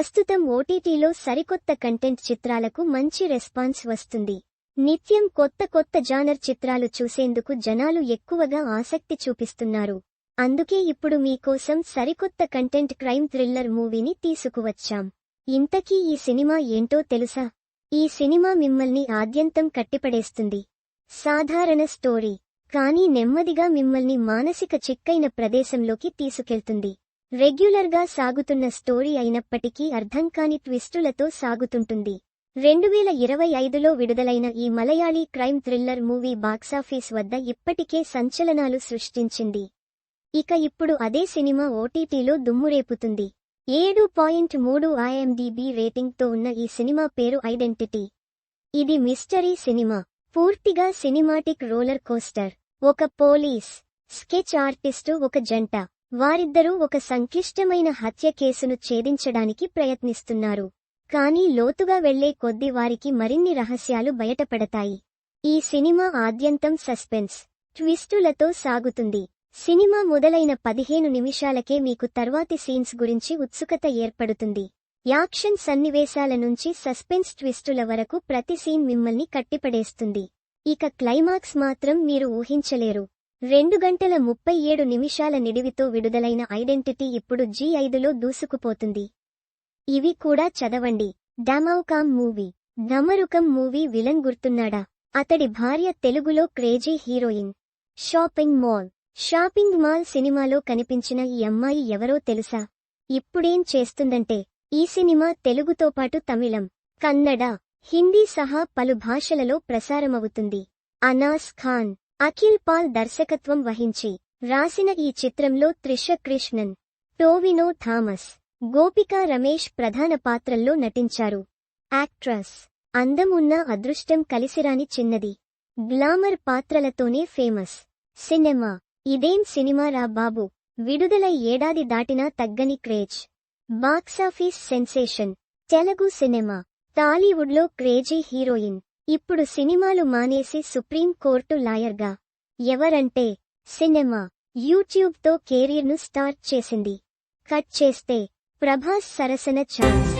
ప్రస్తుతం ఓటీటీలో సరికొత్త కంటెంట్ చిత్రాలకు మంచి రెస్పాన్స్ వస్తుంది. నిత్యం కొత్త కొత్త జానర్ చిత్రాలు చూసేందుకు జనాలు ఎక్కువగా ఆసక్తి చూపిస్తున్నారు. అందుకే ఇప్పుడు మీకోసం సరికొత్త కంటెంట్ క్రైమ్ థ్రిల్లర్ మూవీని తీసుకువచ్చాం. ఇంతకీ ఈ సినిమా ఏంటో తెలుసా? ఈ సినిమా మిమ్మల్ని ఆద్యంతం కట్టిపడేస్తుంది. సాధారణ స్టోరీ కానీ నెమ్మదిగా మిమ్మల్ని మానసిక చిక్కైన ప్రదేశంలోకి తీసుకెళ్తుంది. రెగ్యులర్గా సాగుతున్న స్టోరీ అయినప్పటికీ అర్థం కాని ట్విస్టులతో సాగుతుంటుంది. రెండువేల ఇరవై ఐదులో విడుదలైన ఈ Malayali crime thriller movie box office వద్ద ఇప్పటికే సంచలనాలు సృష్టించింది. ఇక ఇప్పుడు అదే సినిమా ఓటీటీలో దుమ్మురేపుతుంది. ఏడు పాయింట్ మూడు ఐఎండిబి రేటింగ్తో ఉన్న ఈ సినిమా పేరు ఐడెంటిటీ. ఇది మిస్టరీ సినిమా. పూర్తిగా సినిమాటిక్ రోలర్ కోస్టర్. ఒక పోలీస్ స్కెచ్ ఆర్టిస్టు ఒక జంట. వారిద్దరూ ఒక సంక్లిష్టమైన హత్య కేసును ఛేదించడానికి ప్రయత్నిస్తున్నారు. కానీ లోతుగా వెళ్ళే కొద్ది వారికి మరిన్ని రహస్యాలు బయటపడతాయి. ఈ సినిమా ఆద్యంతం సస్పెన్స్ ట్విస్టులతో సాగుతుంది. సినిమా మొదలైన పదిహేను నిమిషాలకే మీకు తర్వాతి సీన్స్ గురించి ఉత్సుకత ఏర్పడుతుంది. యాక్షన్ సన్నివేశాల నుంచి సస్పెన్స్ ట్విస్టుల వరకు ప్రతి సీన్ మిమ్మల్ని కట్టిపడేస్తుంది. ఇక క్లైమాక్స్ మాత్రం మీరు ఊహించలేరు. రెండు గంటల ముప్పై ఏడు నిమిషాల నిడివితో విడుదలైన ఐడెంటిటీ ఇప్పుడు జీ ఐదులో దూసుకుపోతుంది. ఇవి కూడా చదవండి. డమౌకామ్ మూవీ. డమరుకం మూవీ విలన్ గుర్తున్నాడా? అతడి భార్య తెలుగులో crazy heroine. Shopping mall. Shopping mall సినిమాలో కనిపించిన ఈ అమ్మాయి ఎవరో తెలుసా? ఇప్పుడేం చేస్తుందంటే ఈ సినిమా తెలుగుతో పాటు తమిళం కన్నడ హిందీ సహా పలు భాషలలో ప్రసారమవుతుంది. అనాస్ ఖాన్. అఖిల్ పాల్ దర్శకత్వం వహించి రాసిన ఈ చిత్రంలో త్రిష కృష్ణన్ టోవినో థామస్ గోపికా రమేష్ ప్రధాన పాత్రల్లో నటించారు. యాక్ట్రస్ అందం ఉన్న అదృష్టం కలిసిరాని చిన్నది. గ్లామర్ పాత్రలతోనే ఫేమస్. సినిమా ఇదేం సినిమా రా బాబు? విడుదలై ఏడాది దాటినా తగ్గని craze. Box office sensation. Telugu cinema. టాలీవుడ్లో క్రేజీ హీరోయిన్. ఇప్పుడు సినిమాలు మానేసి సుప్రీం కోర్టు లాయర్గా. ఎవరంటే సినిమా యూట్యూబ్తో కెరీర్ను స్టార్ట్ చేసింది. కట్ చేస్తే ప్రభాస్ సరసన ఛాన్స్.